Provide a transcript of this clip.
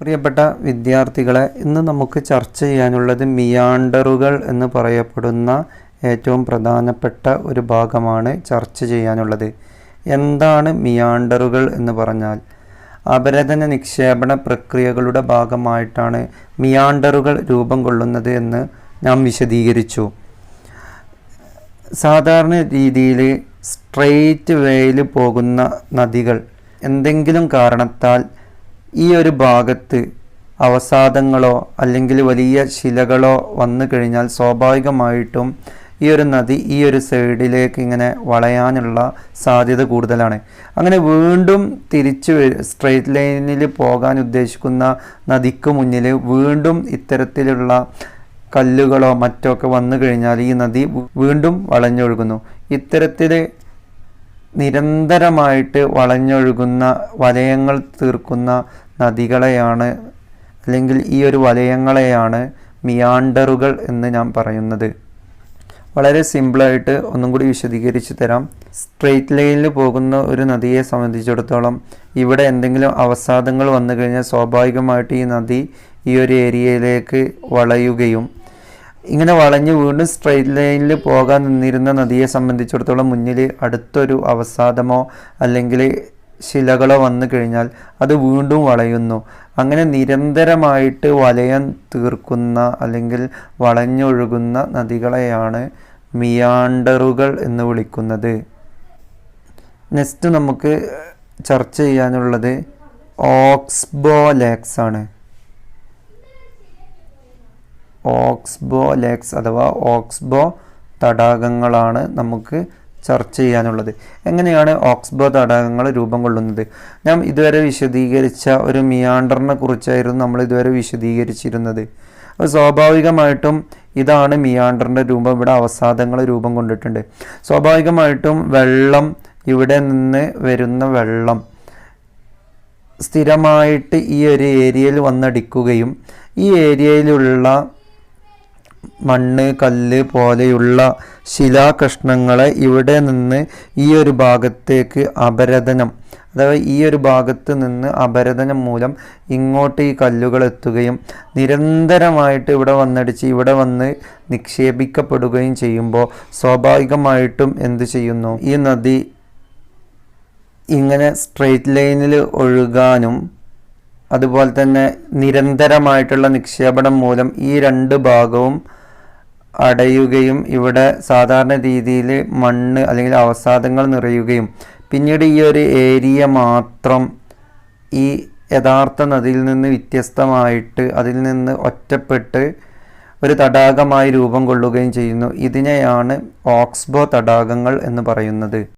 പ്രിയപ്പെട്ട വിദ്യാർത്ഥികളെ ഇന്ന് നമുക്ക് ചർച്ച ചെയ്യാനുള്ളത് മിയാണ്ടറുകൾ എന്ന് പറയപ്പെടുന്ന ഏറ്റവും പ്രധാനപ്പെട്ട ഒരു ഭാഗമാണ് ചർച്ച ചെയ്യാനുള്ളത്. എന്താണ് മിയാണ്ടറുകൾ എന്ന് പറഞ്ഞാൽ? അപരതന നിക്ഷേപണ പ്രക്രിയകളുടെ ഭാഗമായിട്ടാണ് മിയാണ്ടറുകൾ രൂപം കൊള്ളുന്നത് എന്ന് നാം വിശദീകരിച്ചു. സാധാരണ രീതിയിൽ സ്ട്രെയിറ്റ് വേയിൽ പോകുന്ന നദികൾ എന്തെങ്കിലും കാരണത്താൽ ഈ ഒരു ഭാഗത്ത് അവസാദങ്ങളോ അല്ലെങ്കിൽ വലിയ ശിലകളോ വന്നു കഴിഞ്ഞാൽ സ്വാഭാവികമായിട്ടും ഈ ഒരു നദി ഈ ഒരു സൈഡിലേക്ക് ഇങ്ങനെ വളയാനുള്ള സാധ്യത കൂടുതലാണ്. അങ്ങനെ വീണ്ടും തിരിച്ചു സ്ട്രെയിറ്റ് ലൈനിൽ പോകാൻ ഉദ്ദേശിക്കുന്ന നദിക്ക് മുന്നിൽ വീണ്ടും ഇത്തരത്തിലുള്ള കല്ലുകളോ മറ്റോ ഒക്കെ വന്നു കഴിഞ്ഞാൽ ഈ നദി വീണ്ടും വളഞ്ഞൊഴുകുന്നു. ഇത്തരത്തിൽ നിരന്തരമായിട്ട് വളഞ്ഞൊഴുകുന്ന വലയങ്ങൾ തീർക്കുന്ന നദികളെയാണ് അല്ലെങ്കിൽ ഈ ഒരു വലയങ്ങളെയാണ് മിയാണ്ടറുകൾ എന്ന് ഞാൻ പറയുന്നത്. വളരെ സിമ്പിളായിട്ട് ഒന്നും കൂടി വിശദീകരിച്ച് തരാം. സ്ട്രെയിറ്റ് ലൈനിൽ പോകുന്ന ഒരു നദിയെ സംബന്ധിച്ചിടത്തോളം ഇവിടെ എന്തെങ്കിലും അവസാദങ്ങൾ വന്നു കഴിഞ്ഞാൽ സ്വാഭാവികമായിട്ട് ഈ നദി ഈ ഒരു ഏരിയയിലേക്ക് വളയുകയും ഇങ്ങനെ വളഞ്ഞ് വീണ്ടും സ്ട്രെയിറ്റ് ലൈനിൽ പോകാൻ നിന്നിരുന്ന നദിയെ സംബന്ധിച്ചിടത്തോളം മുന്നിൽ അടുത്തൊരു അവസാദമോ അല്ലെങ്കിൽ ശിലകളോ വന്നു കഴിഞ്ഞാൽ അത് വീണ്ടും വളയുന്നു. അങ്ങനെ നിരന്തരമായിട്ട് വലയം തീർക്കുന്ന അല്ലെങ്കിൽ വളഞ്ഞൊഴുകുന്ന നദികളെയാണ് മിയാണ്ടറുകൾ എന്ന് വിളിക്കുന്നത്. നെക്സ്റ്റ് നമുക്ക് ചർച്ച ചെയ്യാനുള്ളത് ഓക്സ്ബോ ലേക്സ് ആണ് ഓക്സ്ബോ ലേക്സ് അഥവാ ഓക്സ്ബോ തടാകങ്ങളാണ് നമുക്ക് ചർച്ച ചെയ്യാനുള്ളത്. എങ്ങനെയാണ് ഓക്സ്ബോ തടാകങ്ങൾ രൂപം കൊള്ളുന്നത്? ഞാൻ ഇതുവരെ വിശദീകരിച്ച ഒരു മിയാണ്ടറിനെ കുറിച്ചായിരുന്നു നമ്മൾ ഇതുവരെ വിശദീകരിച്ചിരുന്നത്. അപ്പോൾ സ്വാഭാവികമായിട്ടും ഇതാണ് മിയാണ്ടറിന്റെ രൂപം. ഇവിടെ അവസാദങ്ങൾ രൂപം കൊണ്ടിട്ടുണ്ട്. സ്വാഭാവികമായിട്ടും വെള്ളം ഇവിടെ നിന്ന് വരുന്ന വെള്ളം സ്ഥിരമായിട്ട് ഈ ഒരു ഏരിയയിൽ വന്നടിക്കുകയും ഈ ഏരിയയിലുള്ള മണ്ണ് കല്ല് പോലെയുള്ള ശിലാകഷ്ണങ്ങളെ ഇവിടെ നിന്ന് ഈ ഒരു ഭാഗത്തേക്ക് അപരതനം അഥവാ ഈ ഒരു ഭാഗത്ത് നിന്ന് അപരതനം മൂലം ഇങ്ങോട്ട് ഈ കല്ലുകൾ എത്തുകയും നിരന്തരമായിട്ട് ഇവിടെ വന്നടിച്ച് ഇവിടെ വന്ന് നിക്ഷേപിക്കപ്പെടുകയും ചെയ്യുമ്പോൾ സ്വാഭാവികമായിട്ടും എന്ത് ചെയ്യുന്നു? ഈ നദി ഇങ്ങനെ സ്ട്രെയിറ്റ് ലൈനിൽ ഒഴുകാനും അതുപോലെ തന്നെ നിരന്തരമായിട്ടുള്ള നിക്ഷേപണം മൂലം ഈ രണ്ട് ഭാഗവും അടയുകയും ഇവിടെ സാധാരണ രീതിയിൽ മണ്ണ് അല്ലെങ്കിൽ അവസാദങ്ങൾ നിറയുകയും. പിന്നീട് ഈ ഒരു ഏരിയ മാത്രം ഈ യഥാർത്ഥ നദിയിൽ നിന്ന് വ്യത്യസ്തമായിട്ട് അതിൽ നിന്ന് ഒറ്റപ്പെട്ട് ഒരു തടാകമായി രൂപം കൊള്ളുകയും ചെയ്യുന്നു. ഇതിനെയാണ് ഓക്സ്ബോ തടാകങ്ങൾ എന്ന് പറയുന്നത്.